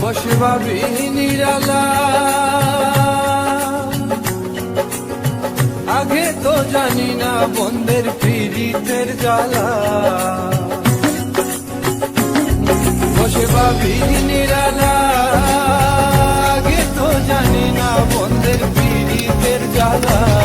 বসে ভাবি নিরালা আগে তো জানি না বন্ধের পীড়িতের জ্বালা। বসে ভাবি নিরালা আগে তো জানি না বন্ধের পীড়িতের জ্বালা।